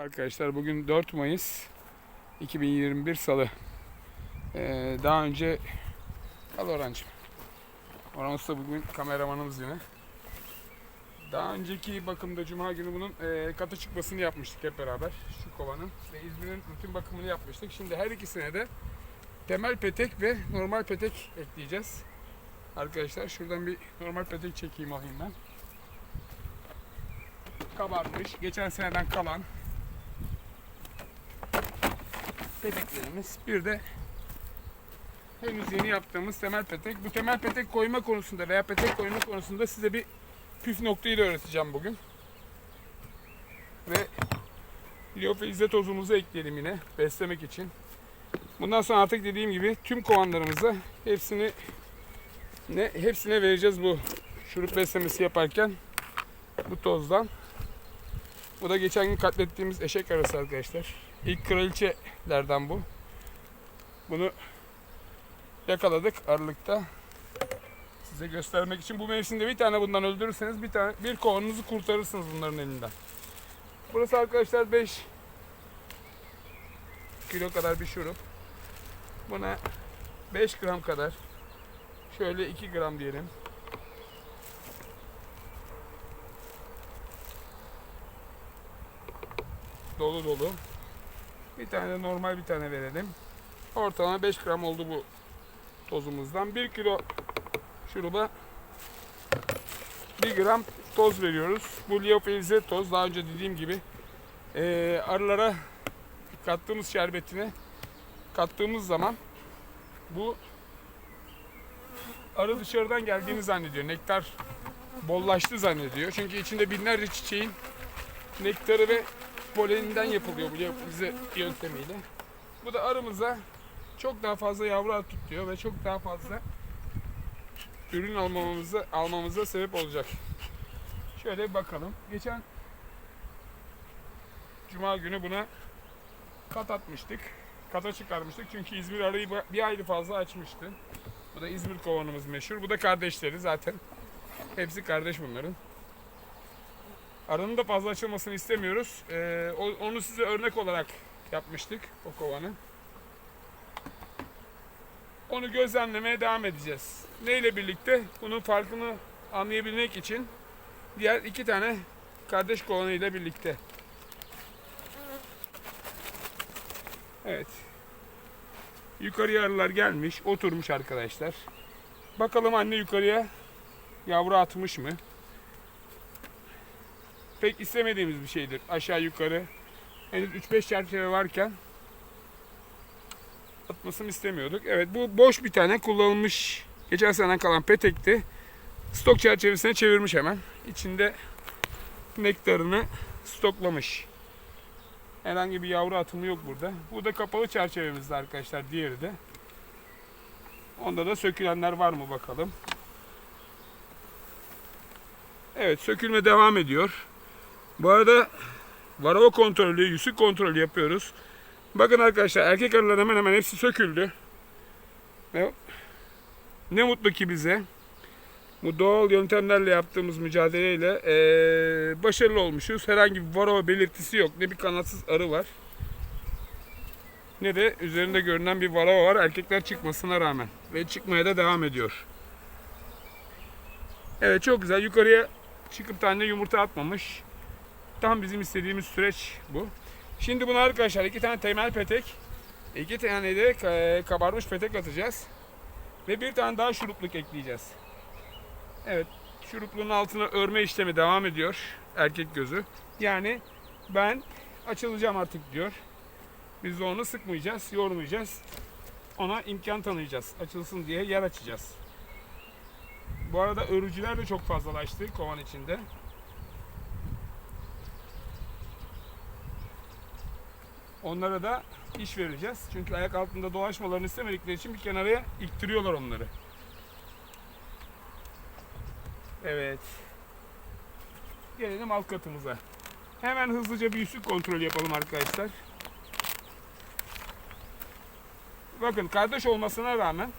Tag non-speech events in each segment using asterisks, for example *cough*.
Arkadaşlar bugün 4 Mayıs 2021 Salı. Ee, daha önce al Orhancığım. Orhan Usta bugün kameramanımız yine. Daha önceki bakımda Cuma günü bunun e, katı çıkmasını yapmıştık hep beraber. Şu kovanın ve İzmir'in rutin bakımını yapmıştık. Şimdi her ikisine de temel petek ve normal petek ekleyeceğiz. Arkadaşlar şuradan bir normal petek çekeyim alayım ben. Kabarmış. Geçen seneden kalan peteklerimiz. Bir de henüz yeni yaptığımız temel petek. Bu temel petek koyma konusunda veya petek koyma konusunda size bir püf noktayı da öğreteceğim bugün. Ve liofilize tozumuzu ekleyelim yine beslemek için. Bundan sonra artık dediğim gibi tüm kovanlarımıza hepsini ne hepsine vereceğiz bu şurup beslemesi yaparken bu tozdan. Bu da geçen gün katlettiğimiz eşek arası arkadaşlar. İlk kraliçelerden bu. Bunu yakaladık Aralık'ta. Size göstermek için bu mevsimde bir tane bundan öldürürseniz bir tane bir kovanınızı kurtarırsınız bunların elinden. Burası arkadaşlar 5 kilo kadar bir şurup. Buna 5 gram kadar şöyle 2 gram diyelim. Dolu dolu. Bir tane normal bir tane verelim. Ortalama 5 gram oldu bu tozumuzdan. 1 kilo şuruba 1 gram toz veriyoruz. Bu liofilize toz daha önce dediğim gibi eee, arılara kattığımız şerbetine kattığımız zaman bu arı dışarıdan geldiğini zannediyor. Nektar bollaştı zannediyor. Çünkü içinde binlerce çiçeğin nektarı ve poleninden yapılıyor bu liofilize yöntemiyle. Bu da arımıza çok daha fazla yavru at tutuyor ve çok daha fazla ürün almamıza almamıza sebep olacak. Şöyle bir bakalım. Geçen Cuma günü buna kat atmıştık. Kata çıkarmıştık çünkü İzmir arayı bir aylı fazla açmıştı. Bu da İzmir kovanımız meşhur. Bu da kardeşleri zaten. Hepsi kardeş bunların. Arının da fazla açılmasını istemiyoruz. Ee, onu size örnek olarak yapmıştık o kovanı. Onu gözlemlemeye devam edeceğiz. Neyle birlikte? Bunun farkını anlayabilmek için diğer iki tane kardeş kovanıyla birlikte. Evet. Yukarıya arılar gelmiş, oturmuş arkadaşlar. Bakalım anne yukarıya yavru atmış mı? Pek istemediğimiz bir şeydir. Aşağı yukarı henüz 3-5 çerçeve varken atmasını istemiyorduk. Evet bu boş bir tane kullanılmış geçen seneden kalan petekti. Stok çerçevesine çevirmiş hemen. İçinde nektarını stoklamış. Herhangi bir yavru atımı yok burada. Bu da kapalı çerçevemizde arkadaşlar diğeri de. Onda da sökülenler var mı bakalım. Evet sökülme devam ediyor. Bu arada varava kontrolü, yüzük kontrolü yapıyoruz. Bakın arkadaşlar erkek arılar hemen hemen hepsi söküldü. Ve ne mutlu ki bize. Bu doğal yöntemlerle yaptığımız mücadeleyle eee, başarılı olmuşuz. Herhangi bir varroa belirtisi yok. Ne bir kanatsız arı var. Ne de üzerinde görünen bir varroa var erkekler çıkmasına rağmen. Ve çıkmaya da devam ediyor. Evet çok güzel. Yukarıya çıkıp tane yumurta atmamış. Tam bizim istediğimiz süreç bu. Şimdi buna arkadaşlar iki tane temel petek, iki tane de ka- kabarmış petek atacağız. Ve bir tane daha şurupluk ekleyeceğiz. Evet, şurupluğun altına örme işlemi devam ediyor. Erkek gözü. Yani ben açılacağım artık diyor. Biz de onu sıkmayacağız, yormayacağız. Ona imkan tanıyacağız. Açılsın diye yer açacağız. Bu arada örücüler de çok fazlalaştı kovan içinde. Onlara da iş vereceğiz. Çünkü ayak altında dolaşmalarını istemedikleri için bir kenaraya iktiriyorlar onları. Evet. Gelelim alt katımıza. Hemen hızlıca bir yüzük kontrolü yapalım arkadaşlar. Bakın kardeş olmasına rağmen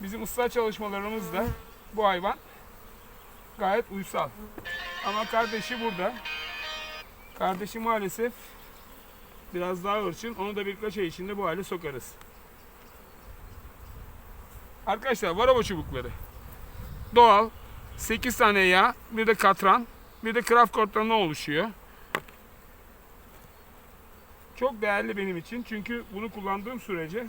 bizim ıslah çalışmalarımızda bu hayvan gayet uysal. Ama kardeşi burada. Kardeşi maalesef Biraz daha hırçın. Onu da birkaç ay içinde bu hale sokarız. Arkadaşlar varava çubukları. Doğal. 8 tane yağ. Bir de katran. Bir de kraft kortlarından oluşuyor. Çok değerli benim için. Çünkü bunu kullandığım sürece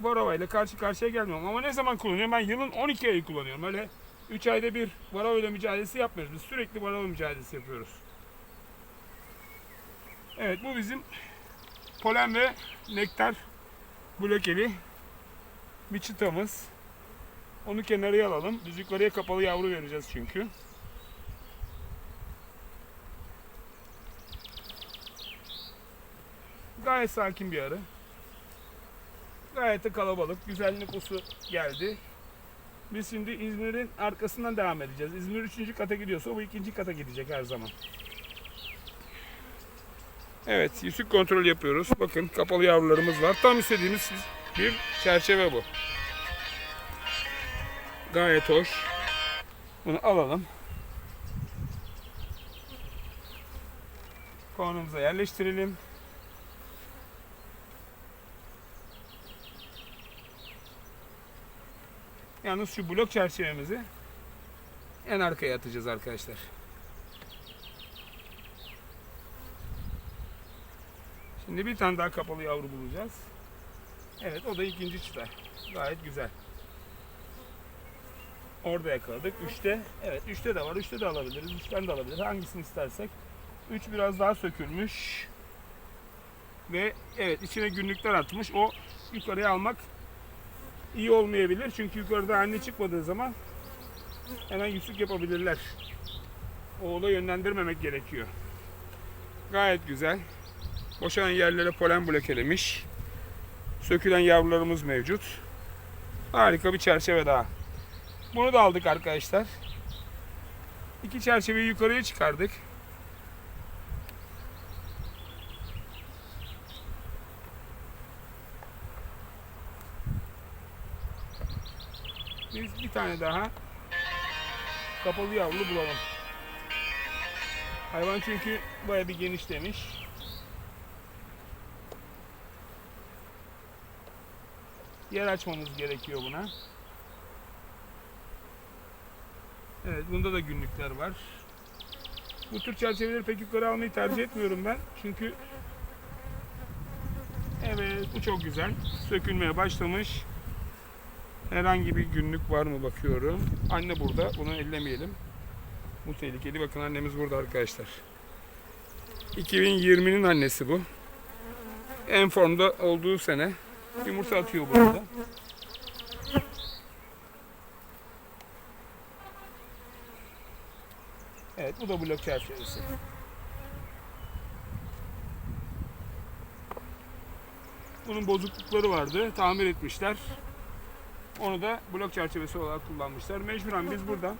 varava ile karşı karşıya gelmiyorum. Ama ne zaman kullanıyorum? Ben yılın 12 ayı kullanıyorum. Öyle 3 ayda bir varava mücadelesi yapmıyoruz. Biz sürekli varava mücadelesi yapıyoruz. Evet bu bizim polen ve nektar blokeli bir çıtamız. Onu kenarıya alalım. Biz kapalı yavru vereceğiz çünkü. Gayet sakin bir arı. Gayet de kalabalık. Güzel nüfusu geldi. Biz şimdi İzmir'in arkasından devam edeceğiz. İzmir 3. kata gidiyorsa bu ikinci kata gidecek her zaman. Evet, yüzük kontrol yapıyoruz. Bakın kapalı yavrularımız var. Tam istediğimiz bir çerçeve bu. Gayet hoş. Bunu alalım. Kovanımıza yerleştirelim. Yalnız şu blok çerçevemizi en arkaya atacağız arkadaşlar. Şimdi bir tane daha kapalı yavru bulacağız. Evet o da ikinci çıta. Gayet güzel. Orada yakaladık. Üçte. Evet üçte de var. Üçte de alabiliriz. Üçten de alabiliriz. Hangisini istersek. Üç biraz daha sökülmüş. Ve evet içine günlükler atmış. O yukarıya almak iyi olmayabilir. Çünkü yukarıda anne çıkmadığı zaman hemen yüzük yapabilirler. Oğula yönlendirmemek gerekiyor. Gayet güzel. Boşanan yerlere polen blokelemiş. Sökülen yavrularımız mevcut. Harika bir çerçeve daha. Bunu da aldık arkadaşlar. İki çerçeveyi yukarıya çıkardık. Biz bir tane daha kapalı yavru bulalım. Hayvan çünkü baya bir genişlemiş. Yer açmamız gerekiyor buna. Evet bunda da günlükler var. Bu tür çerçeveleri pek yukarı almayı tercih etmiyorum ben. Çünkü Evet bu çok güzel. Sökülmeye başlamış. Herhangi bir günlük var mı bakıyorum. Anne burada. Bunu ellemeyelim. Bu tehlikeli. Bakın annemiz burada arkadaşlar. 2020'nin annesi bu. En formda olduğu sene. Yumurta atıyor burada. Evet bu da blok çerçevesi. Bunun bozuklukları vardı. Tamir etmişler. Onu da blok çerçevesi olarak kullanmışlar. Mecburen biz buradan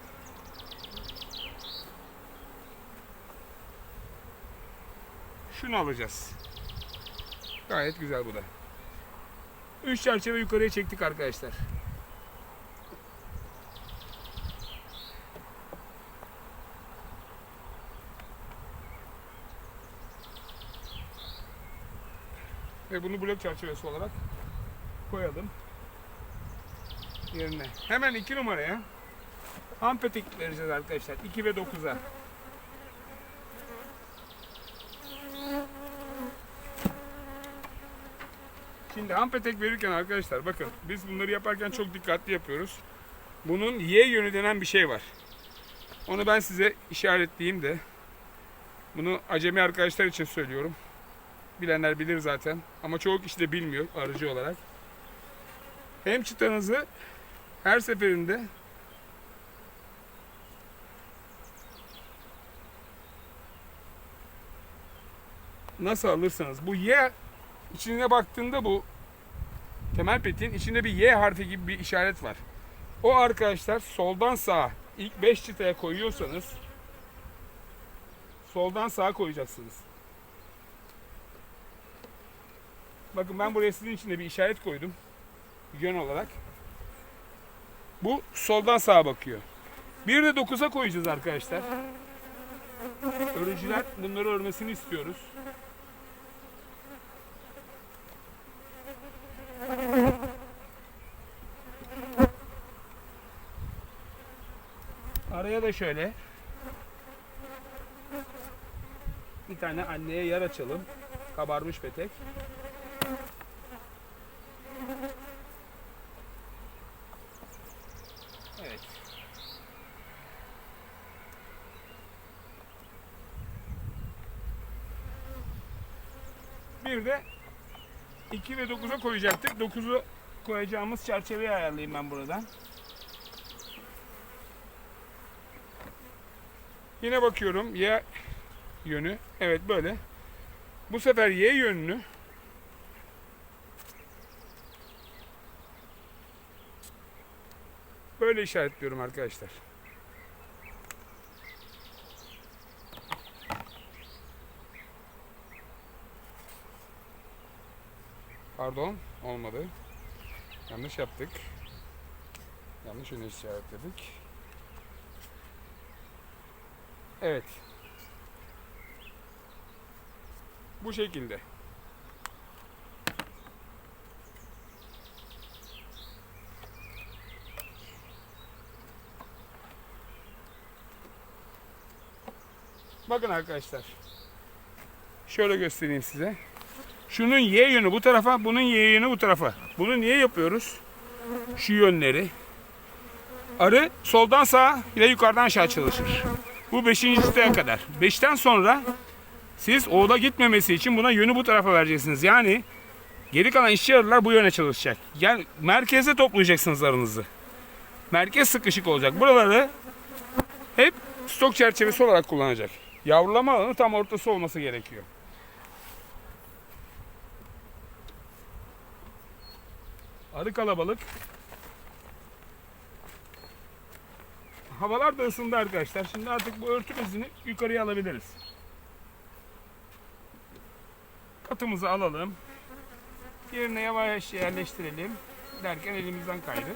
şunu alacağız. Gayet güzel bu da. Üç çerçeve yukarıya çektik arkadaşlar. Ve bunu blok çerçevesi olarak koyalım yerine. Hemen iki numaraya ham petek vereceğiz arkadaşlar. 2 ve 9'a. Şimdi ham petek verirken arkadaşlar bakın biz bunları yaparken çok dikkatli yapıyoruz. Bunun Y yönü denen bir şey var. Onu ben size işaretleyeyim de. Bunu acemi arkadaşlar için söylüyorum. Bilenler bilir zaten. Ama çoğu kişi de bilmiyor arıcı olarak. Hem çıtanızı her seferinde nasıl alırsanız bu Y içine baktığında bu temel petin içinde bir Y harfi gibi bir işaret var. O arkadaşlar soldan sağa ilk 5 çıtaya koyuyorsanız soldan sağa koyacaksınız. Bakın ben buraya sizin için de bir işaret koydum. Yön olarak. Bu soldan sağa bakıyor. Bir de 9'a koyacağız arkadaşlar. Örücüler bunları örmesini istiyoruz. Araya da şöyle bir tane anneye yer açalım. Kabarmış petek. Evet. Bir de 2 ve 9'a koyacaktık. 9'u koyacağımız çerçeveyi ayarlayayım ben buradan. Yine bakıyorum Y yönü. Evet böyle. Bu sefer Y yönünü böyle işaretliyorum arkadaşlar. Pardon, olmadı. Yanlış yaptık. Yanlış yöne işaretledik. Evet. Bu şekilde. Bakın arkadaşlar. Şöyle göstereyim size. Şunun Y yönü bu tarafa, bunun Y yönü bu tarafa. Bunu niye yapıyoruz? Şu yönleri. Arı soldan sağa ile yukarıdan aşağı çalışır. Bu 5. siteye kadar. 5'ten sonra siz oğula gitmemesi için buna yönü bu tarafa vereceksiniz. Yani geri kalan işçi arılar bu yöne çalışacak. Yani merkeze toplayacaksınız arınızı. Merkez sıkışık olacak. Buraları hep stok çerçevesi olarak kullanacak. Yavrulama alanı tam ortası olması gerekiyor. Arı kalabalık. Havalar da ısındı arkadaşlar. Şimdi artık bu örtü bezini yukarıya alabiliriz. Katımızı alalım. Yerine yavaş yerleştirelim. Derken elimizden kaydı.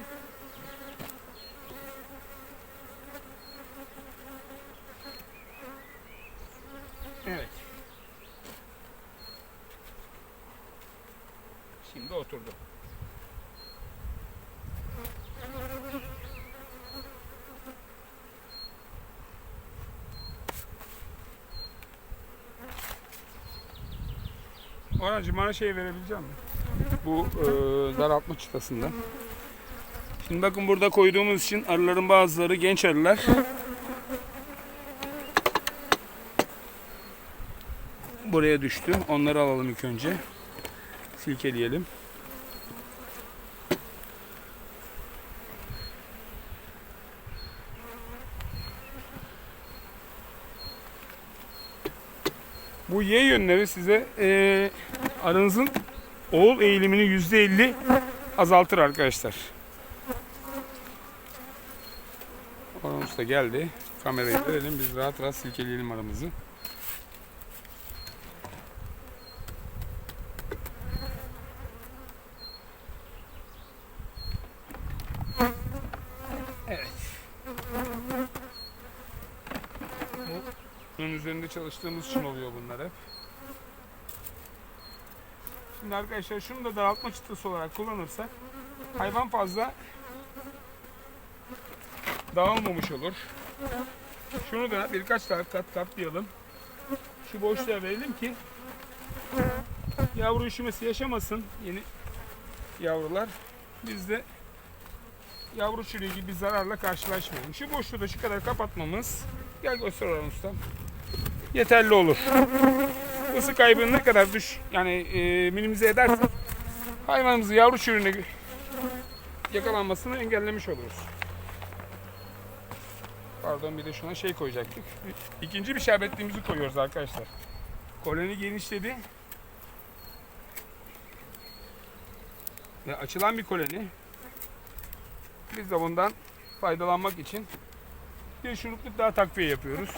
Evet. Şimdi oturdu. Oracım bana şey verebilecek misin? Bu e, daraltma çıtasından. Şimdi bakın burada koyduğumuz için arıların bazıları genç arılar. Buraya düştü. Onları alalım ilk önce. Silkeleyelim. Bu Y yönleri size eee arınızın oğul eğilimini %50 azaltır arkadaşlar. Oramız da geldi. Kamerayı verelim. Biz rahat rahat silkeleyelim aramızı. Evet. Bunun üzerinde çalıştığımız için oluyor bunlar hep. Şimdi arkadaşlar şunu da daraltma çıtası olarak kullanırsak hayvan fazla dağılmamış olur. Şunu da birkaç daha kat katlayalım. Şu boşluğa verelim ki yavru üşümesi yaşamasın yeni yavrular. Biz de yavru çürüğü gibi zararla karşılaşmayalım. Şu boşluğu da şu kadar kapatmamız gel göster ustam. Yeterli olur. Isı kaybını ne kadar düş yani e, minimize edersek hayvanımızın yavru çürüğüne yakalanmasını engellemiş oluruz. Pardon bir de şuna şey koyacaktık. İkinci bir şerbetliğimizi koyuyoruz arkadaşlar. Koloni genişledi. Ve açılan bir koloni. Biz de bundan faydalanmak için bir şurupluk daha takviye yapıyoruz.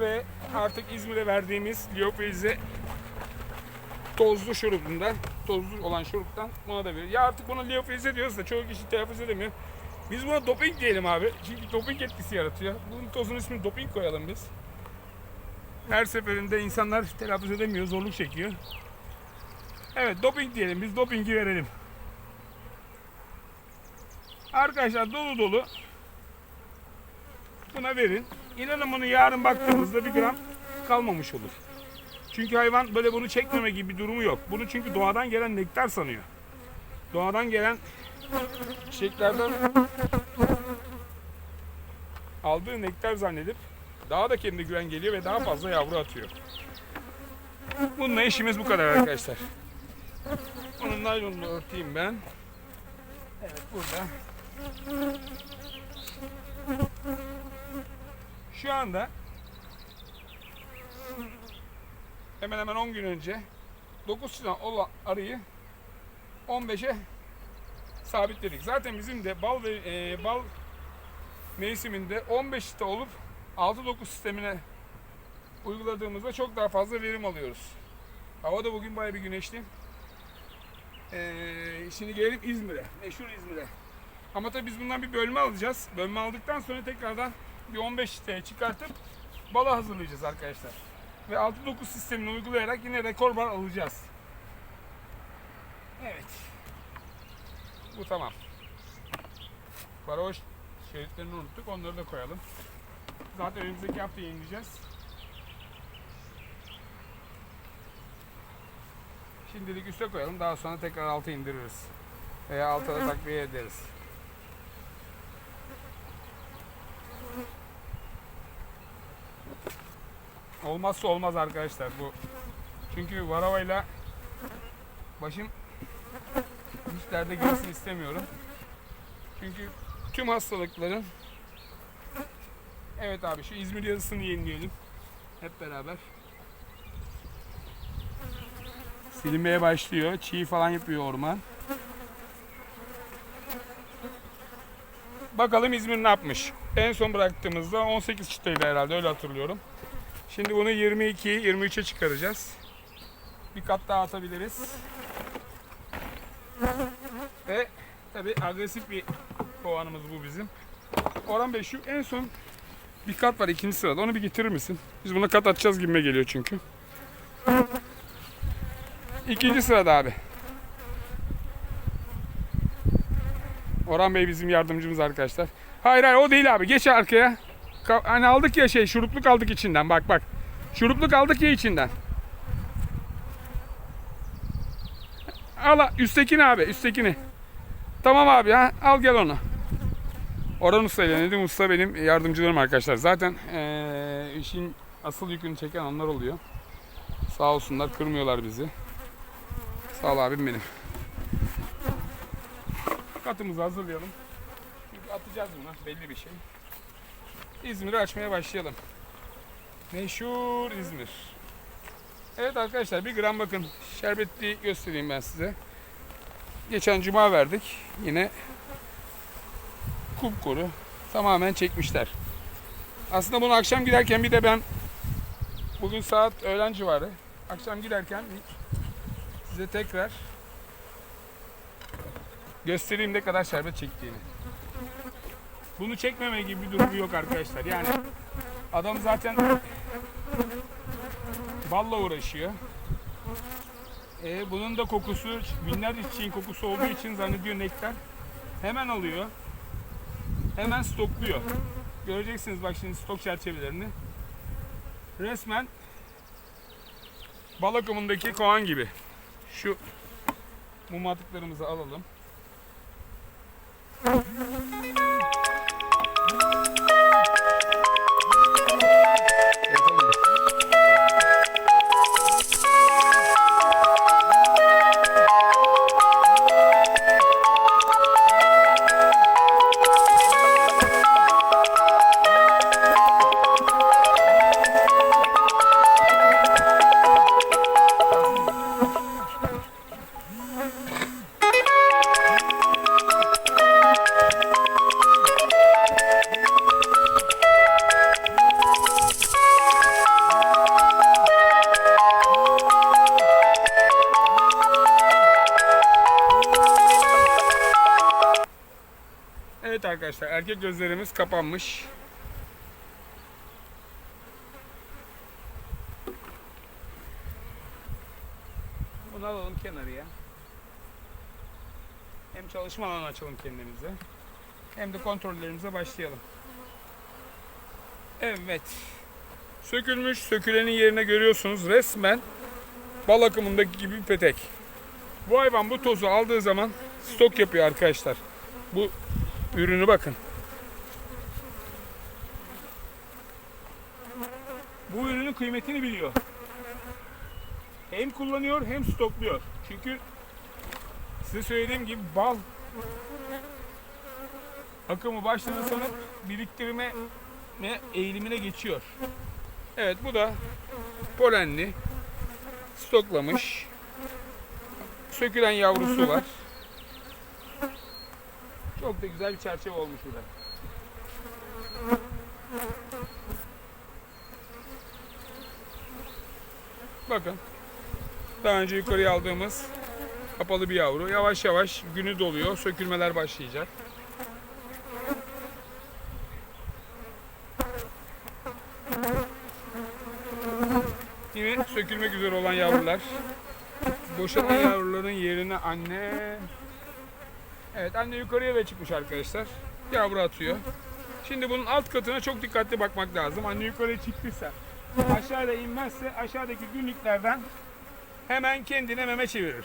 Ve artık İzmir'e verdiğimiz Liofilize tozlu şurubundan, tozlu olan şuruptan buna da veriyoruz. Ya artık buna liofilize diyoruz da çoğu kişi telaffuz edemiyor. Biz buna doping diyelim abi. Çünkü doping etkisi yaratıyor. Bunun tozun ismini doping koyalım biz. Her seferinde insanlar telaffuz edemiyor, zorluk çekiyor. Evet doping diyelim biz dopingi verelim. Arkadaşlar dolu dolu buna verin. İnanın bunu yarın baktığımızda bir gram kalmamış olur. Çünkü hayvan böyle bunu çekmeme gibi bir durumu yok. Bunu çünkü doğadan gelen nektar sanıyor. Doğadan gelen çiçeklerden aldığı nektar zannedip daha da kendine güven geliyor ve daha fazla yavru atıyor. Bununla işimiz bu kadar arkadaşlar. Bunun naylonunu örteyim ben. Evet burada. Şu anda hemen hemen 10 gün önce 9 çıtan olan arıyı 15'e sabitledik. Zaten bizim de bal ve e, bal mevsiminde 15 çıta olup 6-9 sistemine uyguladığımızda çok daha fazla verim alıyoruz. Hava da bugün bayağı bir güneşli. Ee, şimdi gelelim İzmir'e. Meşhur İzmir'e. Ama tabii biz bundan bir bölme alacağız. Bölme aldıktan sonra tekrardan bir 15 çıtaya çıkartıp bala hazırlayacağız arkadaşlar. Ve 6-9 sistemini uygulayarak yine rekor bar alacağız. Evet. Bu tamam. Baroş şeritlerini unuttuk. Onları da koyalım. Zaten önümüzdeki hafta yayınlayacağız. Şimdilik üste koyalım. Daha sonra tekrar alta indiririz. Veya alta da takviye ederiz. Olmazsa olmaz arkadaşlar bu. Çünkü varavayla başım hiç derde girsin istemiyorum. Çünkü tüm hastalıkların Evet abi şu İzmir yazısını yenileyelim. Hep beraber. Silinmeye başlıyor. Çiğ falan yapıyor orman. Bakalım İzmir ne yapmış. En son bıraktığımızda 18 çıtaydı herhalde öyle hatırlıyorum. Şimdi bunu 22, 23'e çıkaracağız. Bir kat daha atabiliriz. Ve tabi agresif bir kovanımız bu bizim. Orhan Bey şu en son bir kat var ikinci sırada. Onu bir getirir misin? Biz buna kat atacağız gibime geliyor çünkü. İkinci sırada abi. Orhan Bey bizim yardımcımız arkadaşlar. Hayır hayır o değil abi. Geç arkaya. Hani aldık ya şey şurupluk aldık içinden. Bak bak. Şurupluk aldık ya içinden. Al üsttekini abi üsttekini. Tamam abi ha al gel onu. Orhan Usta ile Nedim Usta benim yardımcılarım arkadaşlar. Zaten eee, işin asıl yükünü çeken onlar oluyor. Sağ olsunlar kırmıyorlar bizi. Sağ ol abim benim. Katımızı hazırlayalım. Çünkü atacağız buna belli bir şey. İzmir'i açmaya başlayalım. Meşhur İzmir. Evet arkadaşlar bir gram bakın şerbetli göstereyim ben size. Geçen cuma verdik. Yine kupkuru tamamen çekmişler. Aslında bunu akşam giderken bir de ben bugün saat öğlen civarı akşam giderken size tekrar göstereyim ne kadar şerbet çektiğini. Bunu çekmeme gibi bir durumu yok arkadaşlar. Yani adam zaten balla uğraşıyor. E, bunun da kokusu binlerce çiçeğin kokusu olduğu için zannediyor nektar. Hemen alıyor. Hemen stokluyor. Göreceksiniz bak şimdi stok çerçevelerini. Resmen bal akımındaki kovan gibi. Şu mum atıklarımızı alalım. erkek gözlerimiz kapanmış. Bunu alalım kenarıya. Hem çalışma alanı açalım kendimize. Hem de kontrollerimize başlayalım. Evet. Sökülmüş, sökülenin yerine görüyorsunuz resmen bal akımındaki gibi petek. Bu hayvan bu tozu aldığı zaman stok yapıyor arkadaşlar. Bu ürünü bakın. Bu ürünün kıymetini biliyor. Hem kullanıyor hem stokluyor. Çünkü size söylediğim gibi bal akımı başladı sanıp biriktirme eğilimine geçiyor. Evet bu da polenli stoklamış. Sökülen yavrusu var. Çok da güzel bir çerçeve olmuş burada. Bakın. Daha önce yukarıya aldığımız kapalı bir yavru. Yavaş yavaş günü doluyor. Sökülmeler başlayacak. Yine sökülmek üzere olan yavrular. Boşalan yavruların yerine anne... Evet anne yukarıya da çıkmış arkadaşlar. Yavru atıyor. Şimdi bunun alt katına çok dikkatli bakmak lazım. Anne yukarıya çıktıysa, aşağıda inmezse aşağıdaki günlüklerden hemen kendine meme çevirir.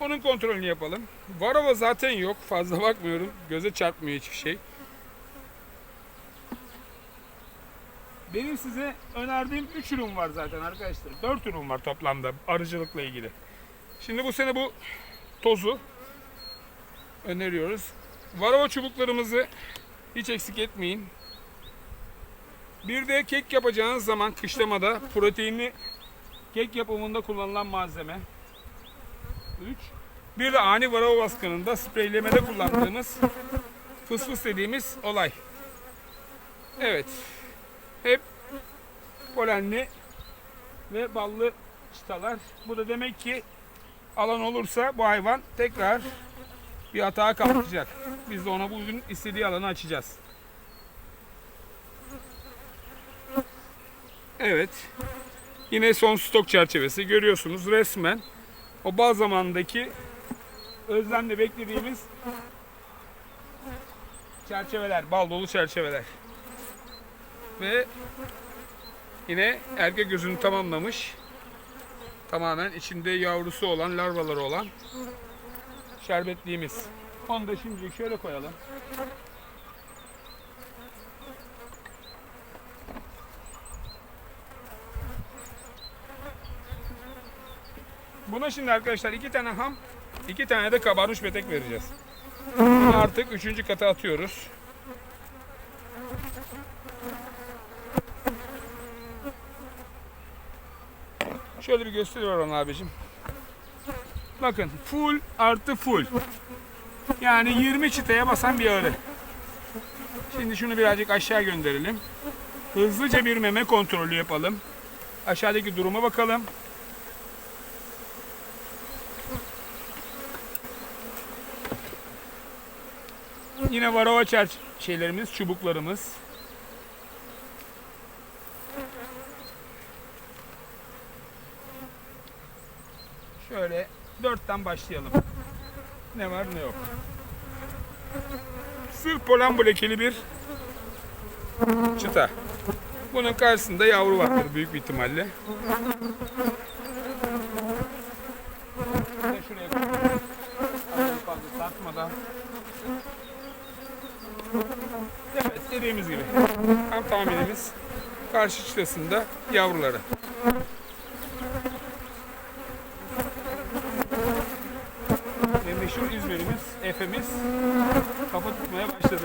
Onun kontrolünü yapalım. Varova zaten yok. Fazla *laughs* bakmıyorum. Göze çarpmıyor hiçbir şey. Benim size önerdiğim 3 ürün var zaten arkadaşlar. 4 ürün var toplamda arıcılıkla ilgili. Şimdi bu sene bu tozu öneriyoruz. Varova çubuklarımızı hiç eksik etmeyin. Bir de kek yapacağınız zaman kışlamada proteinli kek yapımında kullanılan malzeme. 3. Bir de ani varava baskınında spreylemede kullandığımız fıs fıs dediğimiz olay. Evet. Hep polenli ve ballı çıtalar. Bu da demek ki alan olursa bu hayvan tekrar bir hata kalkacak. Biz de ona bugün istediği alanı açacağız. Evet. Yine son stok çerçevesi görüyorsunuz resmen o bal zamandaki özlemle beklediğimiz çerçeveler, bal dolu çerçeveler. Ve yine erkek gözünü tamamlamış. Tamamen içinde yavrusu olan, larvaları olan şerbetliğimiz. Onu da şimdi şöyle koyalım. Buna şimdi arkadaşlar iki tane ham, iki tane de kabarmış petek vereceğiz. Bunu artık üçüncü kata atıyoruz. Şöyle bir gösteriyorum abicim. Bakın full artı full. Yani 20 çıtaya basan bir arı. Şimdi şunu birazcık aşağı gönderelim. Hızlıca bir meme kontrolü yapalım. Aşağıdaki duruma bakalım. Yine varova çer şeylerimiz, çubuklarımız. Şöyle dörtten başlayalım. Ne var ne yok. Sırf polen lekeli bir çıta. Bunun karşısında yavru vardır büyük bir ihtimalle. Şuraya fazla tartmadan. Evet dediğimiz gibi. Tam tahminimiz karşı çıtasında yavruları. Ve meşhur Efe'miz kafa tutmaya başladı.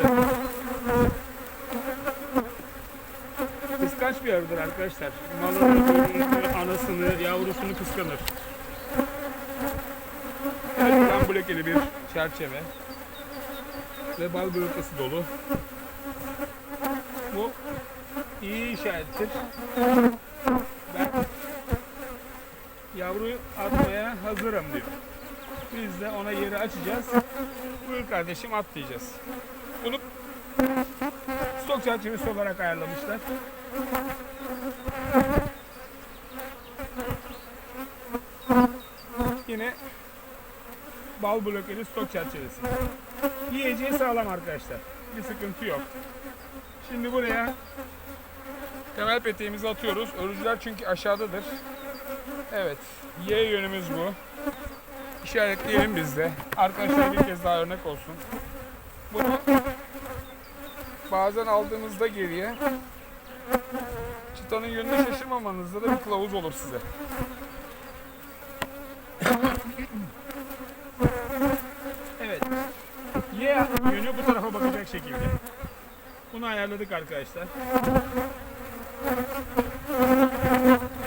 Kıskanç bir arıdır arkadaşlar. Malını, bölümünü, anasını, yavrusunu kıskanır. Evet, buradan blokeli bir çerçeve ve bal bölgesi dolu. Bu iyi işarettir. Ben yavruyu atmaya hazırım diyor. Biz de ona yeri açacağız. Buyur kardeşim at diyeceğiz. Bunu stok çerçevesi olarak ayarlamışlar. tane bal blokeli stok çerçevesi. Yiyeceği sağlam arkadaşlar. Bir sıkıntı yok. Şimdi buraya temel peteğimizi atıyoruz. Örücüler çünkü aşağıdadır. Evet. Y yönümüz bu. İşaretleyelim biz de. Arkadaşlar bir kez daha örnek olsun. Bunu bazen aldığınızda geriye çıtanın yönünü şaşırmamanızda da bir kılavuz olur size. Evet. Y yönü bu tarafa bakacak şekilde. Bunu ayarladık arkadaşlar.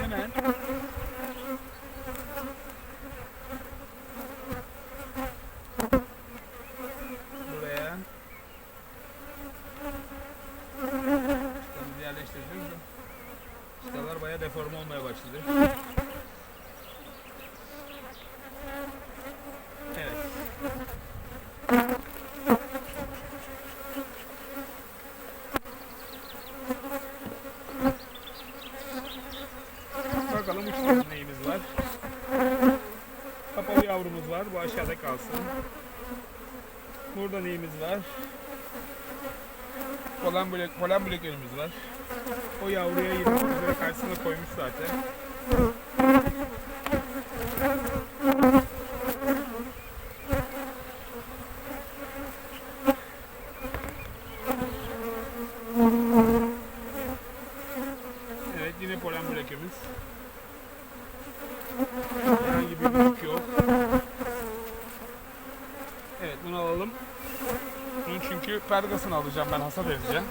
Hemen buraya çıtamızı yerleştireceğiz de çıtalar bayağı deforme olmaya başladı. Evet. Bakalım uçta neyimiz var. Kapalı yavrumuz var. Bu aşağıda kalsın. Burada neyimiz var? Polen blok, polen blokörümüz var. O yavruya 20 üzere karşısına koymuş zaten. Evet yine polen blokörümüz. Herhangi bir yük yok. Evet bunu alalım. Bunun çünkü pergasını alacağım ben hasat edeceğim.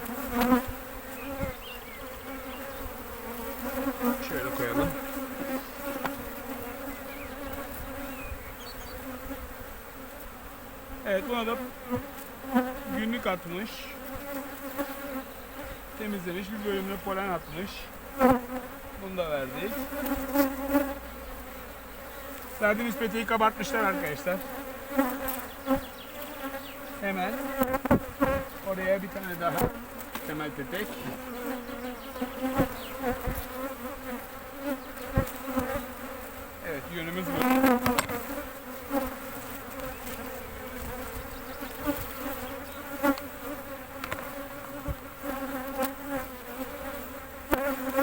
Şöyle koyalım. Evet buna da günlük atmış. Temizlemiş bir bölümüne polen atmış. Bunu da verdik. Verdiğimiz peteği kabartmışlar arkadaşlar. Hemen oraya bir tane daha temel petek. Evet yönümüz bu.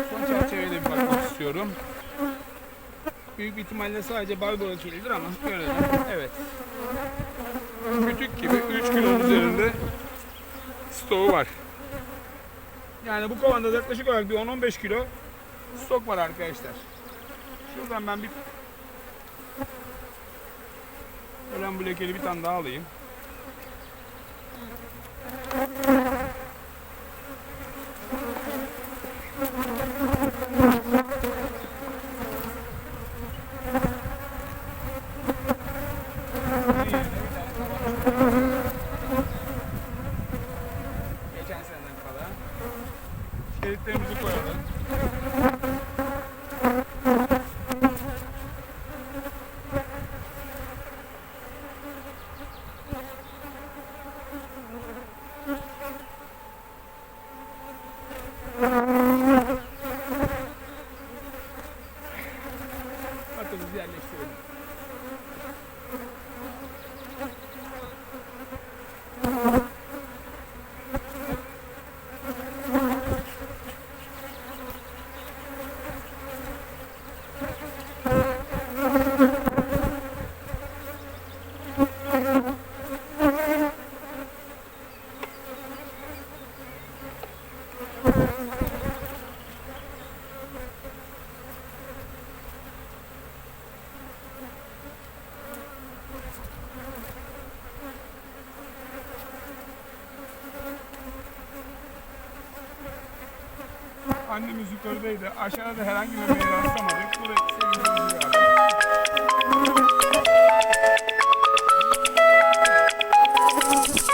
Son çerçeveye de bir bakmak istiyorum. Büyük bir ihtimalle sadece bal bırakılır ama görelim. Evet. Kütük gibi 3 kilonun üzerinde stoğu var. Yani bu kovanda yaklaşık olarak bir 10-15 kilo stok var arkadaşlar. Şuradan ben bir Ölen blokeli bir tane daha alayım. Geçen seneden kalan. Şeritlerimizi koyalım. Atımızı yerleştirelim. Annemiz yukarıdaydı. Aşağıda herhangi bir